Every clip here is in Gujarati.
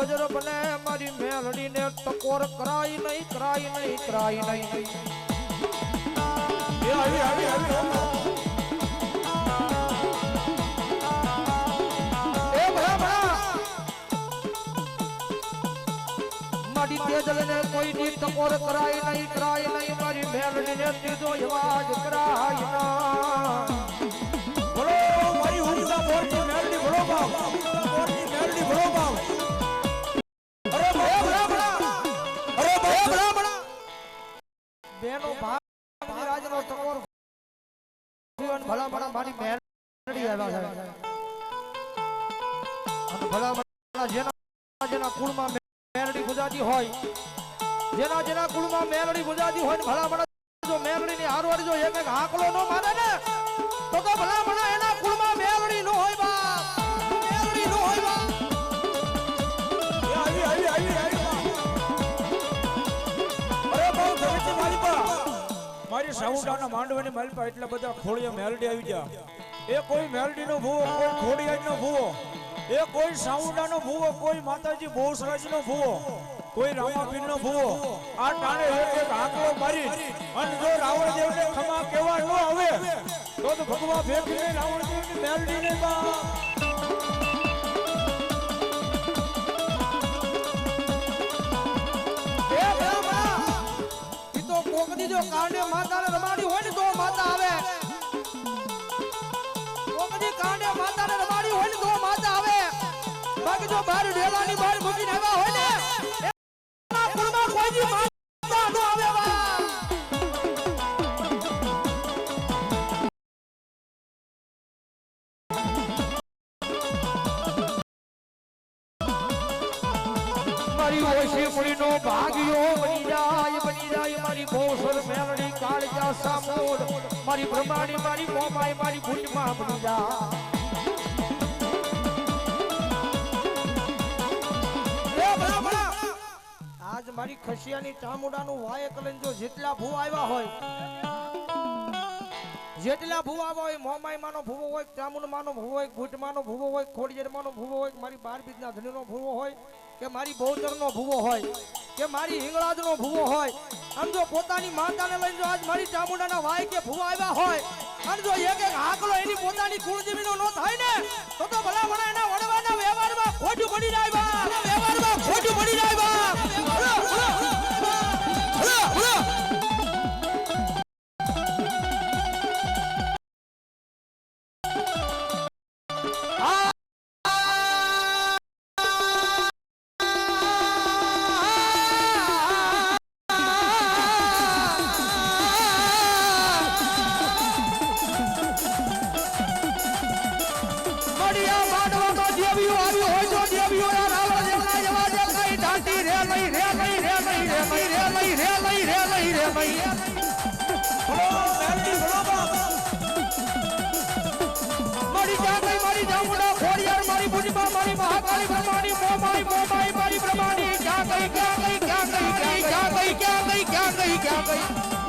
મારી ભાગતી રાતનો ગજર બને મારી મેલડીને ટકોર કરાય નહીં કરાય નહીં કરાય નહીં એ આવી આવી આવી હો. એ ભલા ભલા મારી તેજલને કોઈની ટકોર કરાય નહીં કરાય નહીં મારી મેલડીને તીજો અવાજ કરાય ના બેનો ભાગ રાજનો ટકોર ભલા ભલા મારી મેરડી આવ્યા છે. ભલા ભલા જેના જેના કુળમાં મેરડી ગુજાતી હોય, જેના જેના કુળમાં મેરડી ગુજરાતી હોય ને ભલા ભલા જો મેલડીની હારવાડી જો એક એક હાકલો નો મારે ને, તો તો ભલા ભલા એના કુળમાં મેલડી મારી સાઉન્ડાના માંડવાની મારી એટલા બધા ખોળિયા મેલડી આવી ગયા. એ કોઈ મેલડીનો ભૂવો, કોઈ ખોડિયાનો ભૂવો. એ કોઈ સાઉન્ડાનો ભૂવો, કોઈ માતાજી બોસરાજનો ભૂવો, કોઈ રામાપીરનો ભૂવો. આ ટાણે એક આંકડો મારી અને જો રાવણ દેવને ખમા કેવા ન આવે, તો તો ભગવા ફેંકીને રાવણ દેવની મેલડીને બા. એ જો બહાર ડેલાની મૂકીને આવ્યા હોય ને? નો મારી ઓછી ભાગ્યો બની જાય બની જાય. મારી ભોસર મેલડી કાળજા સામોદ. મારી બ્રહ્માણી, મારી મોમાઈ, મારી ભૂંડમાં બની જાય. મારી ખસિયાની ચામુડાનું વાય કલન જો જેટલા ભૂ આવ્યા હોય, જેટલા ભૂવા હોય મોમાઈ માનો ભૂવો હોય ચામુડ માનો ભૂવો હોય ગુટ માનો ભૂવો હોય ખોડિયર માનો ભૂવો હોય મારી બાર બીજના ધણીનો ભૂવો હોય, કે મારી બહુચરનો ભૂવો હોય, કે મારી હિંગળાજનો ભૂવો હોય, આમ જો પોતાની માતાને લઈને આજ મારી ચામુંડાના વાય કે ભૂવા આવ્યા હોય અને એક એક હાકલો એની પોતાની કુળજીવીનો નો થાય ને, તો તો ભલા ભલા એના વડવાના વ્યવહારમાં ખોટું પડી જાય વ્યવહારમાં ખોટું પડી જાય ગઈ ક્યાં ગઈ ક્યાં ગઈ ક્યાં ગઈ ક્યાં ગઈ ક્યાં ગઈ ક્યાં ગઈ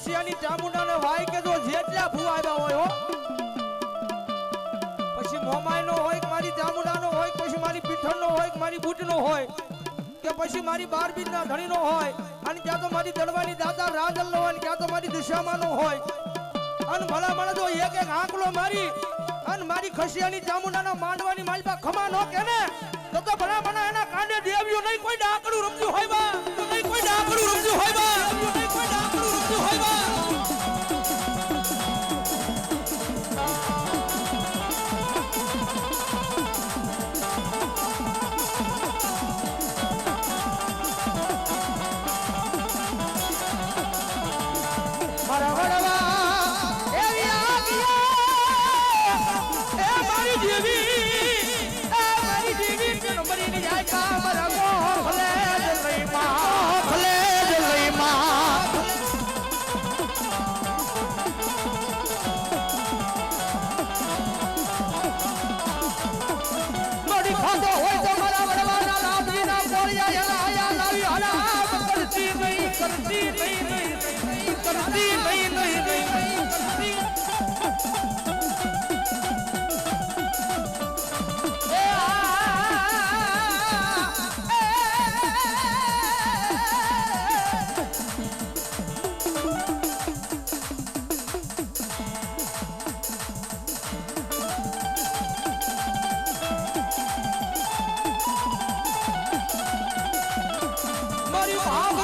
ખસિયાની ચામુંડાને વાય કે જો જેટલા ભૂ હોય હો. પછી મોમાઈનો હોય કે મારી ચામુંડાનો હોય પછી મારી પીઠણનો હોય કે મારી બૂટનો હોય કે પછી મારી બાર ધણીનો હોય અને ક્યાં તો મારી દળવાની દાદા રાજલનો હોય ક્યાં તો મારી દિશામાંનો હોય. અને ભલા મને જો એક એક આંકલો મારી અને મારી ખસિયાની ચામુંડાના માંડવાની માલપા ખમા નો કે ને? તો તો ભલા મને એના કાંડે દેવ્યું નહીં. કોઈ ડાકડું રમજ્યું હોય બા. નહીં કોઈ ડાકડું રમજ્યું હોય બા.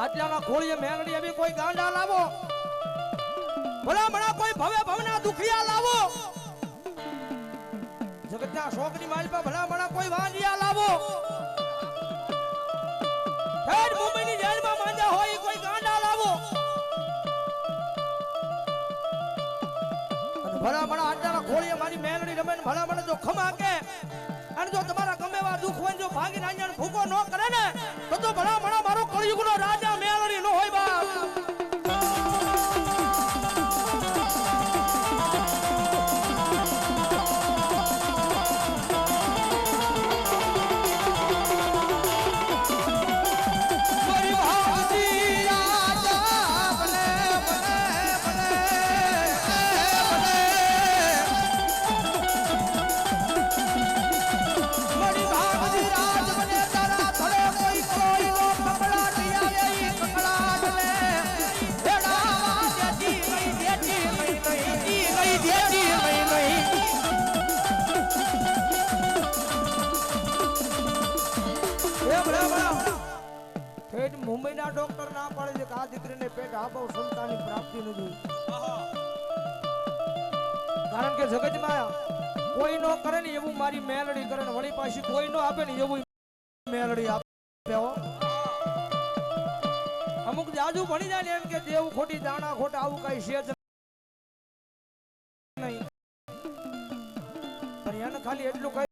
આટલાના ખોળીએ મેંગડી એવી કોઈ ગાંડા લાવો. ભલામણા કોઈ ભવે ભવના દુખિયા લાવો. જગતના શોકની માલ પર ભલા કોઈ વાંજિયા લાવો. હેડ મુંબઈ ની જેલમાં માંજા હોય કોઈ ગાંડા લાવો. અને ભલામણા આટલાના ખોળીએ મારી મેંગડી રમે ને ભલામણા જો ખમા કે અને જો તમારા ગમે એવા દુખ હોય ને જો ભાગીને અહીંયા ભૂકો ન કરે ને, તો તો ભલા ભલા મારો કળિયુગનો રાજા પેટ સંતાનની પ્રાપ્તિ નથી કારણ કે જગતમાં કોઈ નો કરે ને એવું મારી મેલડી કરે ને વળી પાછી કોઈ નો આપે ને એવું મેલડી આપે અમુક જાજુ ભણી જાય ને એમ કે દેવું ખોટી દાણા ખોટા આવું કઈ છે જ નહીં. એને ખાલી એટલું કહી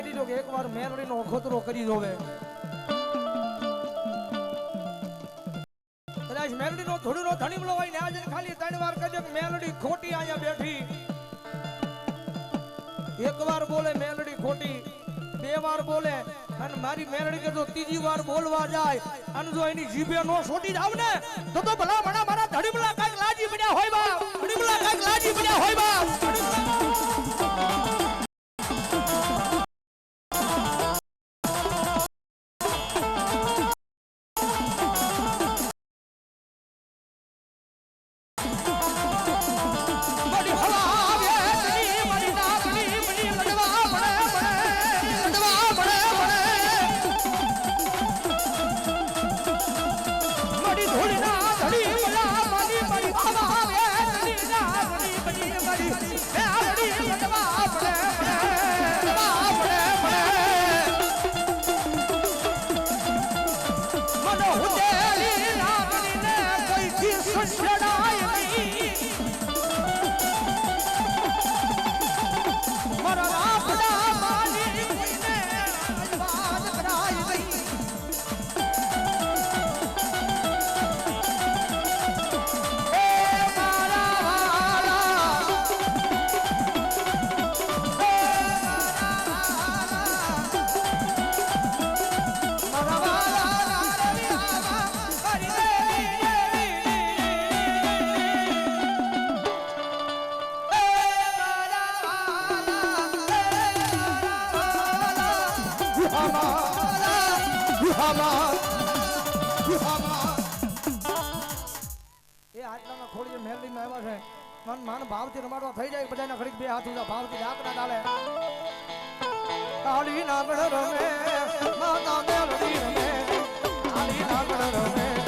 દીધું કે એકવાર મેલડીનો અખતરો કરી જોવે કદાચ મેલડીનો ધૂળનો ધણીમલો હોય ને આજે ખાલી ત્રણ વાર કહેજો મેલડી ખોટી અહીંયા બેઠી. એક વાર બોલે, મેલડી ખોટી. બે વાર બોલે, અને મારી મેલડી કે જો ત્રીજી વાર બોલવા જાય, અને જો એની જીભે નો છોટી જાવ ને, તો તો ભલા तेरी राम ने कोई थी सुन छड़ा એ આટલામાં ખોડી મેરડીમાં આવ્યા છે. મન માન ભાવથી રમાડવા થઈ જાય, બધાના બે હાથ ભાવથી આકડા ડાલે કાળી નાગણ રમે, માતા મેરડી રમે, કાળી નાગણ રમે.